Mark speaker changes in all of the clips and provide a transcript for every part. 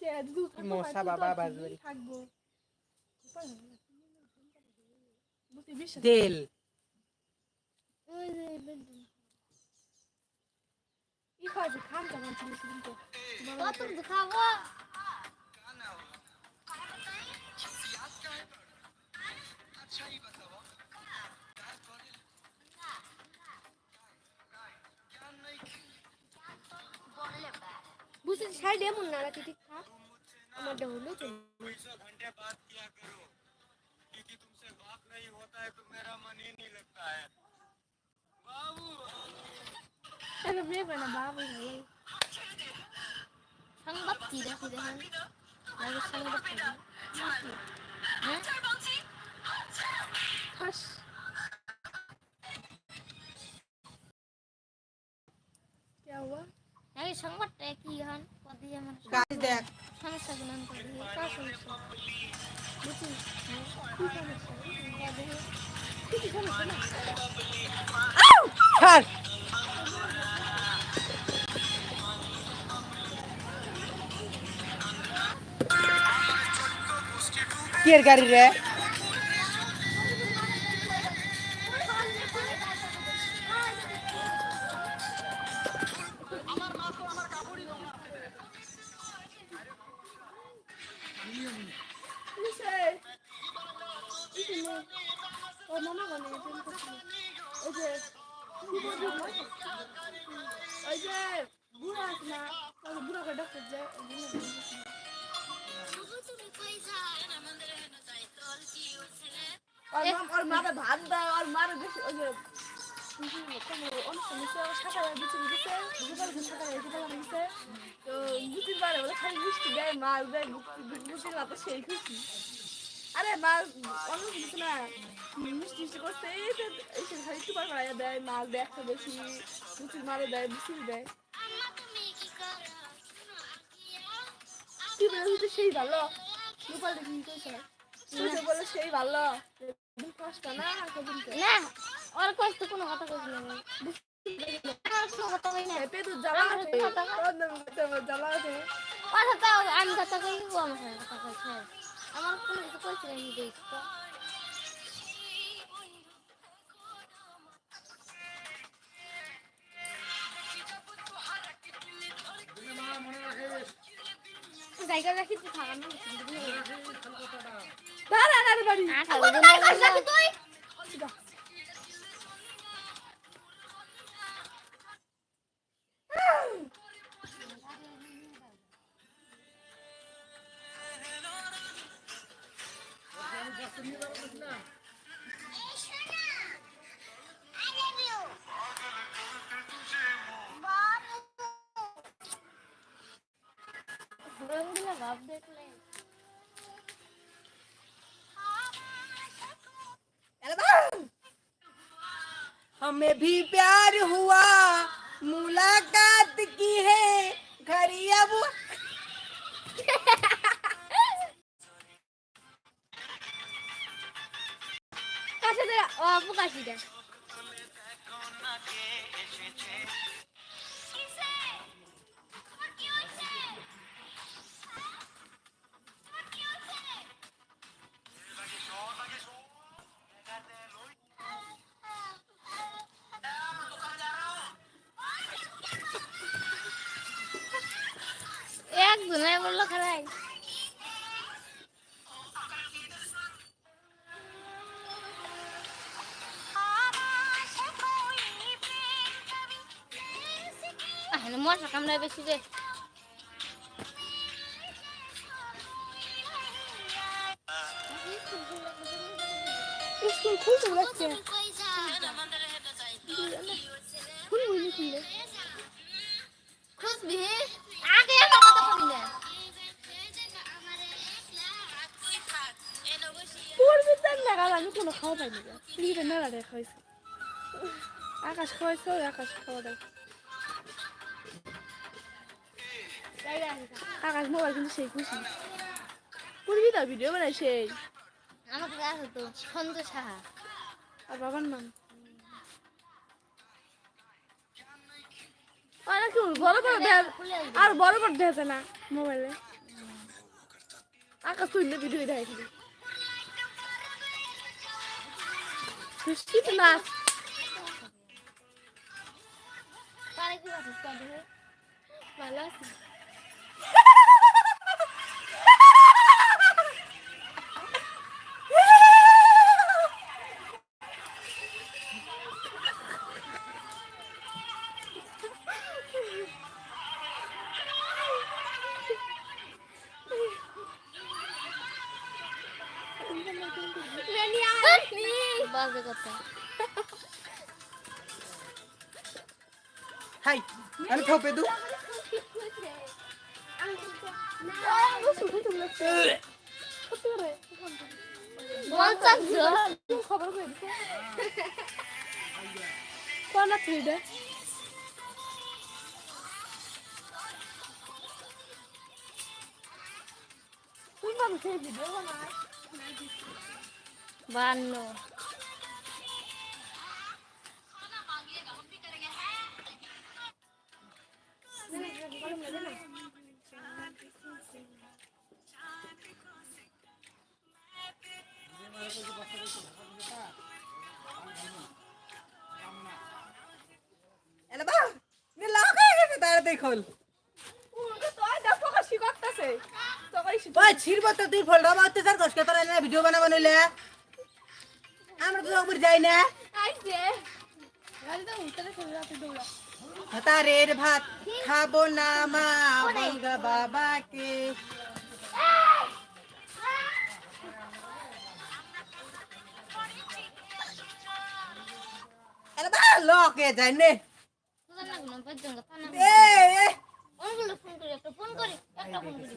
Speaker 1: কে দুধ থাকব না,
Speaker 2: মশা বাবা বাজবে।
Speaker 1: তুই থাকব উপায় হবে না। বুঝি বিশ্বাস
Speaker 2: তেল
Speaker 3: ওই যে বেলুন।
Speaker 1: ই খাওয়াছে খান কেমন ছিল
Speaker 3: সাইড এমন না রাখি ঠিক থাক আমারটা হলো তো
Speaker 1: আরে মেয়ে বানা বাবু
Speaker 3: ভাই সংবাদটি দেখি দেখেন আরে সংবাদটি হ্যাঁ? করে দিই কার সমস্যা
Speaker 1: বুঝছিস কি সমস্যা কি সমস্যা না
Speaker 2: ছাড় কি এর গাড়ি রে
Speaker 1: আরে মাছ অন্য কিছু না। মিষ্টি মিষ্টি করছে খালি করাইয়া দেয়, মাছ দেয় একটা বেশি বুচির মারে দেয় বুচির দেয়। সেই ভালো। রূপাল দেখি সেই ভালো। কষ্ট না
Speaker 3: না ওর কষ্ট কোনো কথা কইছি না। আমি কথা তো আমি কথা কই ও আমার কথা কইছে আমার কোনো কিছু কইছি না নিজে জায়গা রাখি তুই থাকা না
Speaker 2: हमें भी प्यार हुआ मुलाकात की है घड़ी अब
Speaker 3: bu kaç? মশা কামড়ায় বেশি রে
Speaker 1: নি খুললে
Speaker 3: আগে আমার কথা বলি না
Speaker 1: আমি কোনো খাওয়া পাইনি মেলা দেখা আকাশ খাওয়াইছে আকাশ খাওয়া দেয় আকাশ মোবাইল কিন্তু সেই খুশি। পড়বি তো ভিডিও বানাই সেই।
Speaker 3: আমাকে আছে তো সন্তোষ সাহা।
Speaker 1: আর বাবার নাম। আর কি বড় বড় দেখ আর বড় বড় দেখে না মোবাইলে। আকাশ তুললে ভিডিও
Speaker 3: তাদের
Speaker 1: ভালো আছে
Speaker 3: বাজে কথা
Speaker 2: হাই আমি থপে দু
Speaker 3: পঞ্চাশ জন
Speaker 1: খবর করে দিছে কোন আছে এটা তুই ভালো সেই ভিডিও বানাস
Speaker 3: বান্ন।
Speaker 2: এলা বা নে লাও হয়ে গেছে তাড়াতাড়ি খোল।
Speaker 1: দেখো কাশি করতেছে।
Speaker 2: ওই ছিড়ব তো তুই ফোল্ডা মারতে স্যার কষ্ট তোরা না ভিডিও বানা বানাইলে আমরা তো উপর যাই না।
Speaker 1: আইছে।
Speaker 2: ভাত খাব না মা বলগা বাবাকে। লকে যাই নে। এ
Speaker 3: ফোন করি একটা ফোন করি একটা ফোন করি।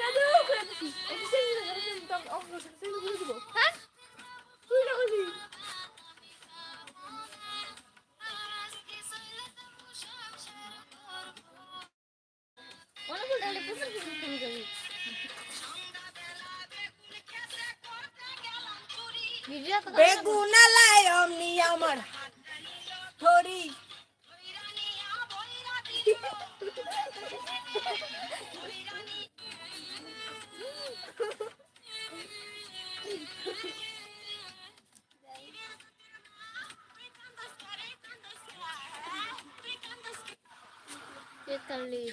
Speaker 4: ben ook. Ik is ik ik zit hier, ik zit ik Italy.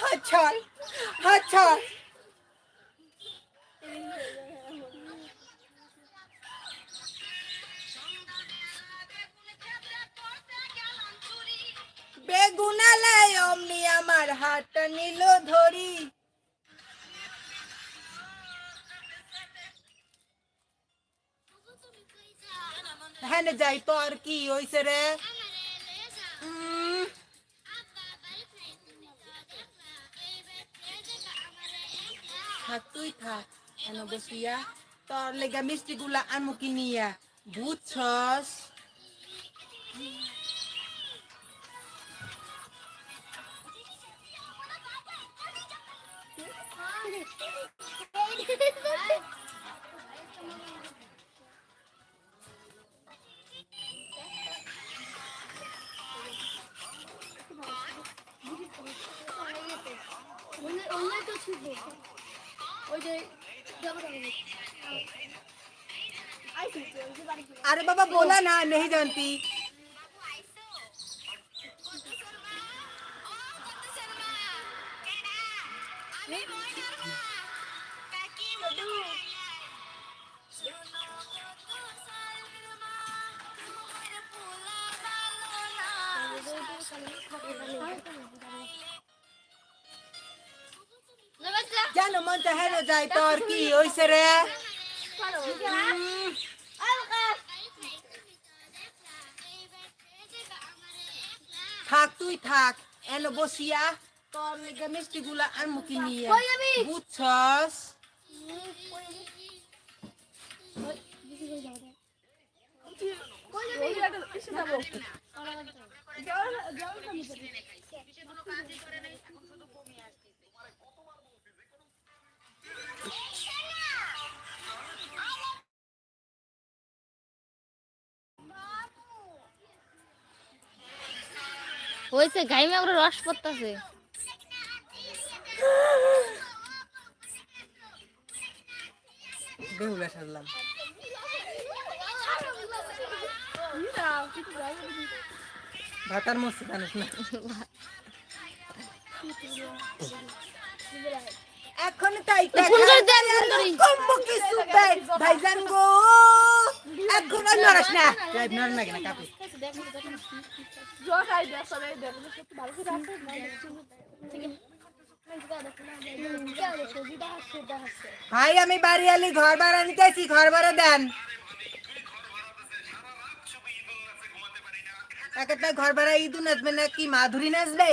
Speaker 2: হাত ছাড় হাত ছাড় বেগুনালায় অমনি আমার হাতটা নিল ধরি। হ্যাঁ যাই তোর কি হইছে রে। থাকতইতা কেন বসিয়া তোর লেগা মিষ্টি গুলা আনমু কিনিয়া বুঝছস
Speaker 1: Only, only the.
Speaker 2: अरे बाबा बोला ना नहीं जानती। জানো মন হেরে যায় তোর কি হইছে রে থাক তুই থাক এলো বসিয়া তোর লেগে মিষ্টি গুলা আর মুখি নিয়ে বুঝছস
Speaker 1: ওই যে
Speaker 3: হয়েছে গাইমে ওগুলো রস পড়তেছে।
Speaker 2: বেহুলা
Speaker 1: না।
Speaker 2: ভাতার মস্ত জানিস না। এখন তাই
Speaker 3: ফোন করে দেন, ফোন
Speaker 2: কিছু ভাইজান গো। ভাই আমি বাড়ি আলি ঘর ভাড়া নিতেছি ঘর ভাড়া দেন। একটা ঘর ভাড়া ইদু নাচবে না কি মাধুরী নাচবে?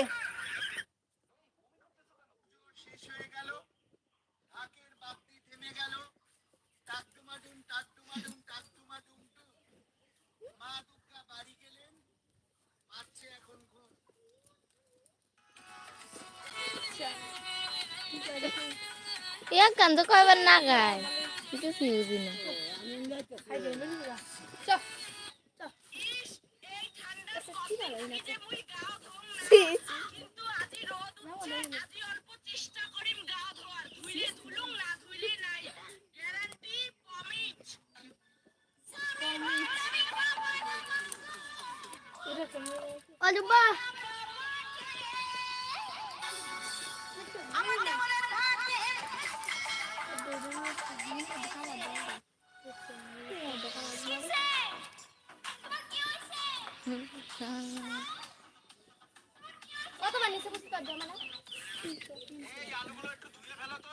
Speaker 3: এক কান্দ কয়বার না গায় কিছু বুঝি না কতবার নিচে বসে তার জমা না
Speaker 4: এই আলুগুলো একটু ধুয়ে ফেলো তো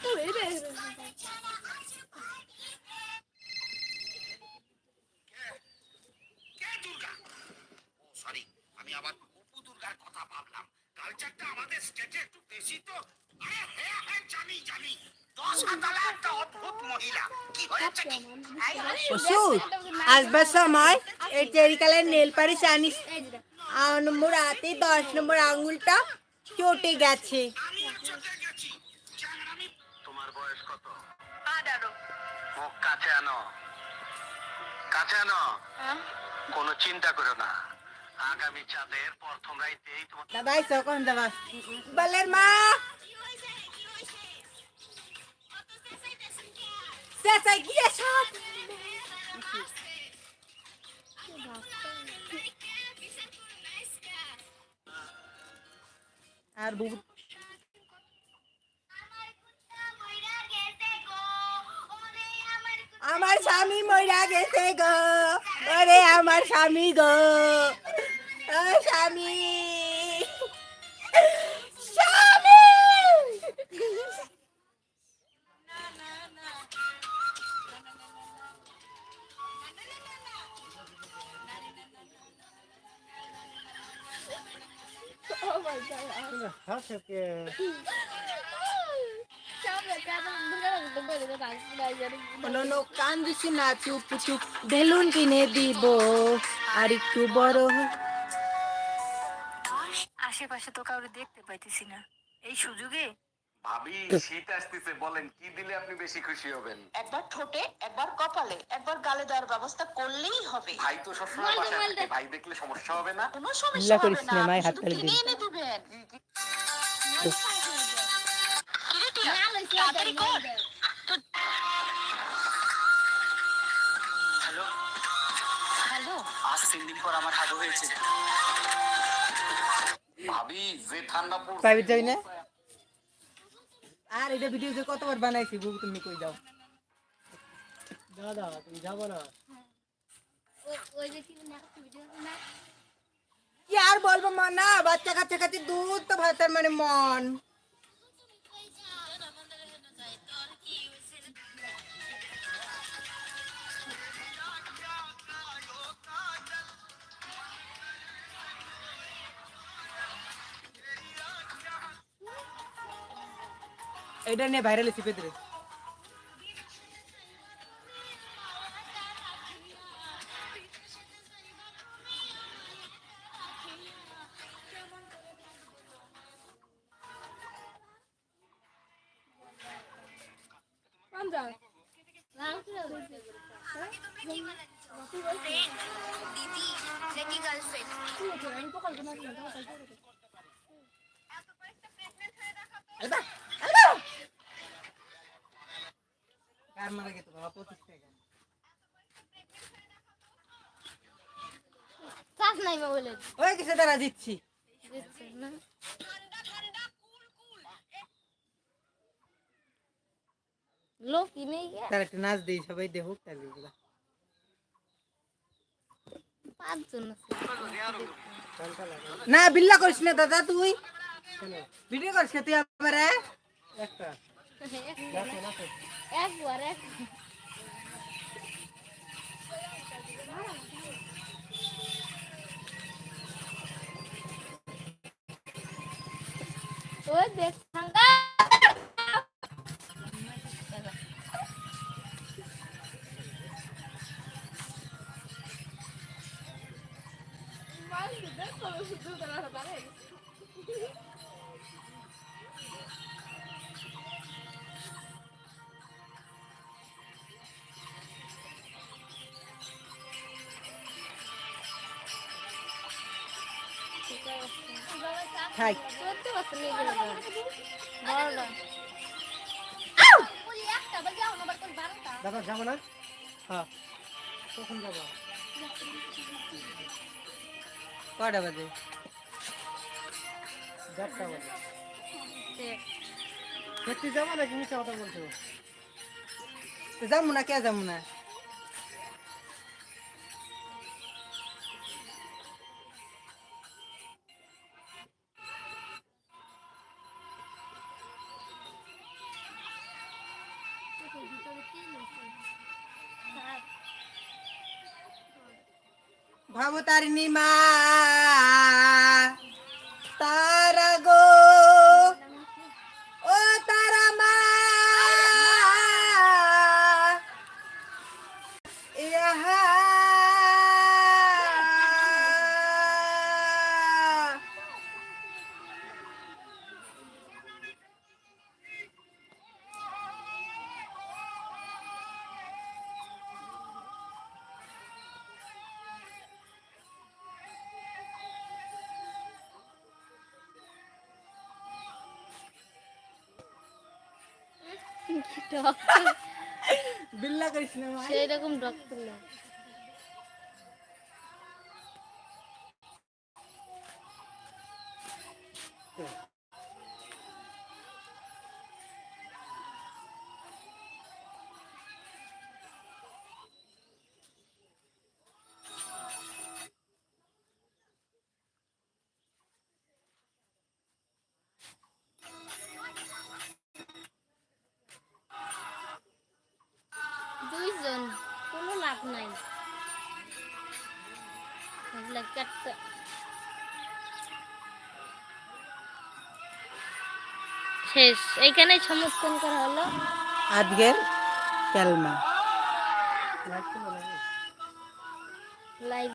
Speaker 1: ও, এই রে, এই রে।
Speaker 4: কে দুর্গা ও সরি আমি আবার অপু দুর্গার কথা ভাবলাম কালচারটা আমাদের স্টেটে একটু বেশি তো। আরে হ্যাঁ হ্যাঁ জানি জানি। দশ হাতালা একটা অদ্ভুত মহিলা। কি হয়েছে কি?
Speaker 2: ওষুধ আসবার সময় নেল আনিস আট নম্বর হাতে দশ নম্বর আঙ্গুলটা চটে গেছে।
Speaker 4: আমিও চটে গেছি। চ্যাংড়ামি তোমার বয়স কত? কাছে আনো। কাছে আনো। কোনো চিন্তা করো না। আগামী চাঁদের প্রথম রাইতেই
Speaker 2: বলের মা! আর আমার স্বামী মইরা গেছে গো। ওরে আমার স্বামী গো। স্বামী স্বামী
Speaker 1: Oh my God.
Speaker 2: কোনো কান দিছি না চুপ চুপ বেলুন কিনে দিব, আর একটু বড়
Speaker 5: আশেপাশে তো কাউকে দেখতে পাইতেছি না। এই সুযোগে? ভাবি শীত আসতেছে বলেন কি দিলে আপনি বেশি খুশি হবেন?
Speaker 6: একবার ঠোঁটে একবার কপালে একবার গালে দেওয়ার ব্যবস্থা করলেই হবে।
Speaker 5: ভাই তো সবসময় বাসায় থাকে। ভাই দেখলে সমস্যা হবে না?
Speaker 6: কোনো সমস্যা হবে না। আপনি
Speaker 2: হাত
Speaker 6: শুধু
Speaker 2: তালি
Speaker 6: কিনে
Speaker 2: দিন।
Speaker 6: এনে দিবেন।
Speaker 7: হ্যালো?
Speaker 6: হ্যালো?
Speaker 7: আজ তিন দিন পর আমার হাগু হয়েছে।
Speaker 5: ভাবি যে ঠান্ডা পড়ছে
Speaker 2: প্রাইভেট যাবি না। আর এটা ভিডিও যে কতবার বানাইছি বুবু তুমি কই যাও। দাদা তুমি যাব না?
Speaker 3: কি
Speaker 2: আর বলব মা না বাচ্চা কাচ্চা কাছে দুধ তো ভাতার মানে মন। এটা নিয়ে ভাইরাল চিপে দিলে
Speaker 1: কোন যাও
Speaker 3: রাম কি বলছে
Speaker 8: দিদি নাকি গার্লফ্রেন্ড
Speaker 1: কি হচ্ছে আমি তো কল্পনা করি না কল্পনা করি
Speaker 2: আলবা আলবা কার মারা গেছে বাবা পঁচিশ টাকা
Speaker 3: চাষ নাই মোবাইলে
Speaker 2: ওই কিছু দাঁড়া দিচ্ছি?
Speaker 3: দিচ্ছে না লোক কিনে গিয়ে
Speaker 2: তার একটা নাচ দিই, সবাই দেখুক তাহলে এগুলা।
Speaker 3: পাঁচজন আছে
Speaker 2: না, বিল্লা করিস না, দাদা, তুই। ভিডিও করিস না, তুই আমার একটা।
Speaker 3: একবার এক ওই দেখ সাঙ্গা
Speaker 1: মাল দিতে কোনো শুধু তারা
Speaker 2: দাদা যাব না? হ্যাঁ। কখন যাব? কটা বাজে? চারটা বাজে। সত্যি যাব নাকি মিথ্যা কথা বলছো? যাব না কে যাব না? ভবতারিণী মা
Speaker 3: সেই রকম ডক্টর না। চারটা শেষ। এইখানে সমর্থন করা হলো।
Speaker 2: আজকের ক্যালমা
Speaker 3: লাইভ